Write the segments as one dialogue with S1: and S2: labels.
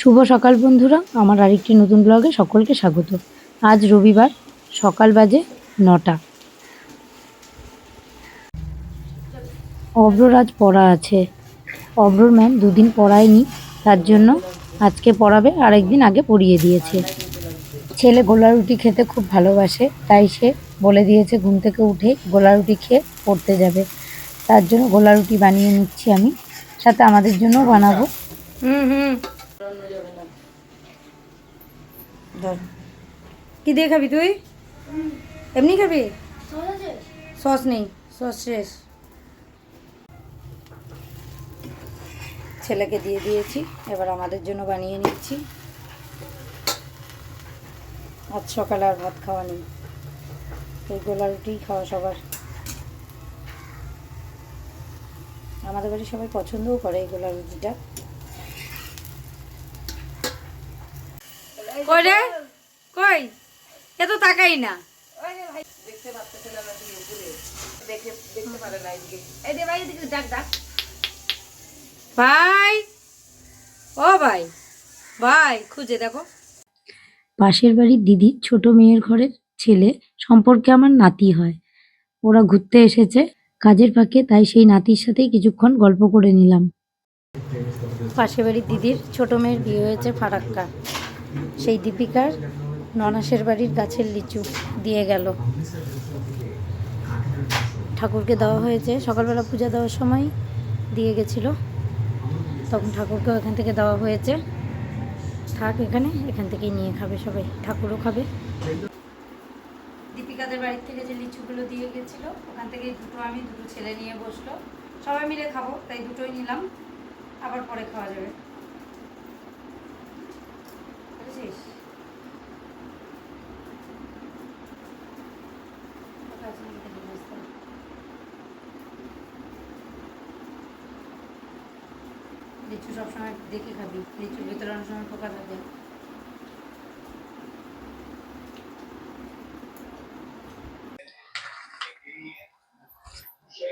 S1: শুভ সকাল বন্ধুরা, আমার আরেকটি নতুন ব্লগে সকলকে স্বাগত। আজ রবিবার, সকাল বাজে নটা। অব্রর আজ পড়া আছে। অব্রর ম্যাম দুদিন পড়ায়নি, তার জন্য আজকে পড়াবে, আরেকদিন আগে পড়িয়ে দিয়েছে। ছেলে গোলা রুটি খেতে খুব ভালোবাসে, তাই সে বলে দিয়েছে ঘুম থেকে উঠে গোলা রুটি খেয়ে পড়তে যাবে। তার জন্য গোলা রুটি বানিয়ে নিচ্ছি আমি, সাথে আমাদের জন্যও বানাবো।
S2: কি দিয়ে খাবি তুই? এমনি খাবি? সস নেই, সস শেষ। ছেলেকে দিয়ে দিয়েছি, এবার আমাদের জন্য বানিয়ে নিচ্ছি। আজ সকালে আর ভাত খাওয়া নেই। এই গোলা রুটি খাওয়া সবার। আমাদের বাড়ি সবাই পছন্দও করে এই গোলা রুটিটা। কই রে? কই? এ তো তাকাই না। ভাই! ও ভাই ভাই খুঁজে দেখো।
S1: পাশের বাড়ির দিদি ছোট মেয়ের ঘরের ছেলে সম্পর্কে আমার নাতি হয়। ওরা ঘুরতে এসেছে কাজের ফাঁকে, তাই সেই নাতির সাথেই কিছুক্ষণ গল্প করে নিলাম। পাশের বাড়ির দিদির ছোট মেয়ের বিয়ে হয়েছে ফারাক্কা। সেই দীপিকার ননাসের বাড়ির গাছের লিচু দিয়ে গেল। ঠাকুরকে দেওয়া হয়েছে। সকালবেলা পূজা দেওয়ার সময় দিয়ে গেছিল। তখন ঠাকুরকেও এখান থেকে দেওয়া হয়েছে। থাক এখানে, এখান থেকেই নিয়ে খাবে সবাই, ঠাকুরও খাবে।
S2: দীপিকাদের বাড়ির থেকে যে লিচুগুলো দিয়ে গেছিল, ওখান থেকে দুটো আমি, দুটো ছেলে নিয়ে বসল। সবাই মিলে খাব, তাই দুটোই নিলাম, আবার পরে খাওয়া যাবে। বুঝেছিস? কোথায় আছে আমাকে জিজ্ঞেস কর। লিচু সবসময় দেখে খাবি। লিচুর ভিতরে সময় পোকা থাকে।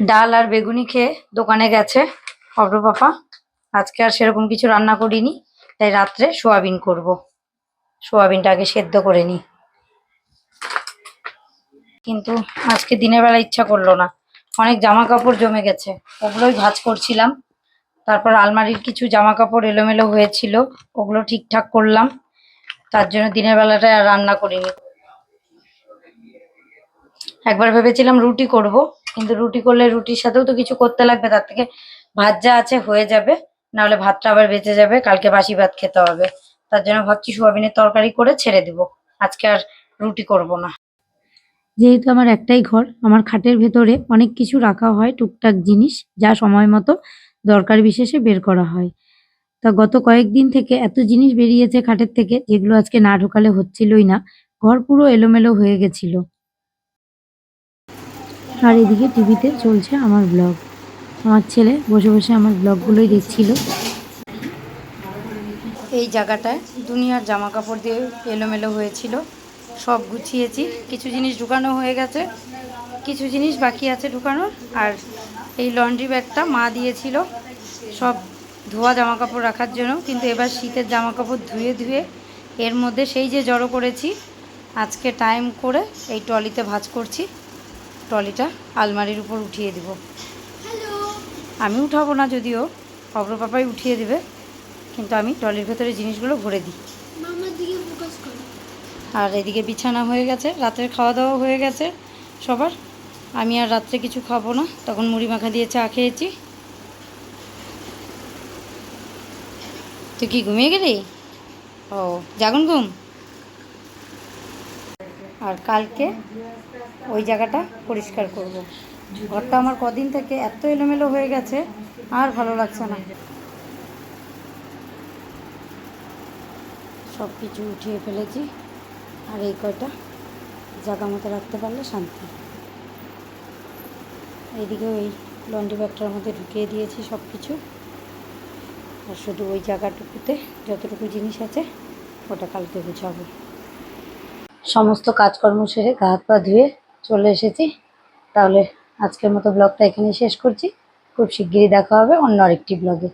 S2: ডাল আর বেগুনি খেয়ে দোকানে গেছে অব্র পাপা। আজকে আর সেরকম কিছু রান্না করিনি, তাই রাত্রে সোয়াবিন করব। সোয়াবিনটা আগে সেদ্ধ করে নিই। কিন্তু আজকে দিনের বেলা ইচ্ছা করল না। অনেক জামা কাপড় জমে গেছে। ওগুলোই ভাঁজ করছিলাম। তারপর আলমারির কিছু জামা কাপড় এলোমেলো হয়েছিল, ওগুলো ঠিকঠাক করলাম। তার জন্য দিনের বেলাটায় আর রান্না করিনি। একবার ভেবেছিলাম রুটি করব, কিন্তু রুটি করলে রুটির সাথেও তো কিছু করতে লাগবে, তার থেকে ভাত যা আছে হয়ে যাবে, নাহলে ভাতটা আবার বেঁচে যাবে, কালকে বাসি ভাত খেতে হবে। তার জন্য ভাবছি সোয়াবিনের তরকারি করে ছেড়ে দিব, আজকে আর রুটি করব না।
S1: যেহেতু আমার একটাই ঘর, আমার খাটের ভেতরে অনেক কিছু রাখা হয়, টুকটাক জিনিস, যা সময় মতো দরকার বিশেষে বের করা হয়। তা গত কয়েকদিন থেকে এত জিনিস বেরিয়েছে খাটের থেকে যেগুলো আজকে না ঢোকালে হচ্ছিলই না, ঘর পুরো এলোমেলো হয়ে গেছিল। আর এদিকে টিভিতে চলছে আমার ব্লগ। আমার ছেলে বসে বসে আমার ব্লগগুলোই দেখছিল।
S2: এই জায়গাটায় দুনিয়ার জামা কাপড় দিয়ে এলোমেলো হয়েছিল। সব গুছিয়েছি। কিছু জিনিস ঢুকানো হয়ে গেছে, কিছু জিনিস বাকি আছে ঢুকানোর, আর এই লন্ড্রি ব্যাগটা মা দিয়েছিল সব ধোয়া জামা কাপড় রাখার জন্য কিন্তু এবার শীতের জামা কাপড় ধুয়ে ধুয়ে এর মধ্যে সেই যে জড়ো করেছি আজকে টাইম করে এই ট্রলিতে ভাঁজ করছি। ট্রলিটা আলমারির উপর উঠিয়ে দিব। আমি উঠাবো না যদিও অব্র পাপাই উঠিয়ে দিবে কিন্তু আমি ট্রলির ভেতরে জিনিসগুলো ভরে দিই। আর এদিকে বিছানা হয়ে গেছে রাতের খাওয়া দাওয়া হয়ে গেছে সবার। আমি আর রাত্রে কিছু খাব না। তখন মুড়ি মাখা দিয়ে চা খেয়েছি। তুই কি ঘুমিয়ে গেলি? ও, জাগুন ঘুম। আর কালকে ওই জায়গাটা পরিষ্কার করব। ঘরটা আমার কদিন থেকে এত এলোমেলো হয়ে গেছে, আর ভালো লাগছে না। সব কিছু উঠিয়ে ফেলেছি। আর এই কয়টা? জায়গা মতো রাখতে পারলে শান্তি। এইদিকে ওই লন্ড্রি ব্যাগটার মধ্যে ঢুকিয়ে দিয়েছি সব কিছু আর শুধু ওই জায়গাটুকুতে যতটুকু জিনিস আছে, ওটা কালকে গুছাবো।
S1: সমস্ত কাজকর্ম শেষে গা হাত পা ধুয়ে চলে এসেছি। তাহলে
S2: আজকের মতো ব্লগটা এখানে শেষ করছি। খুব শিগগিরই দেখা হবে অন্য আরেকটি ব্লগে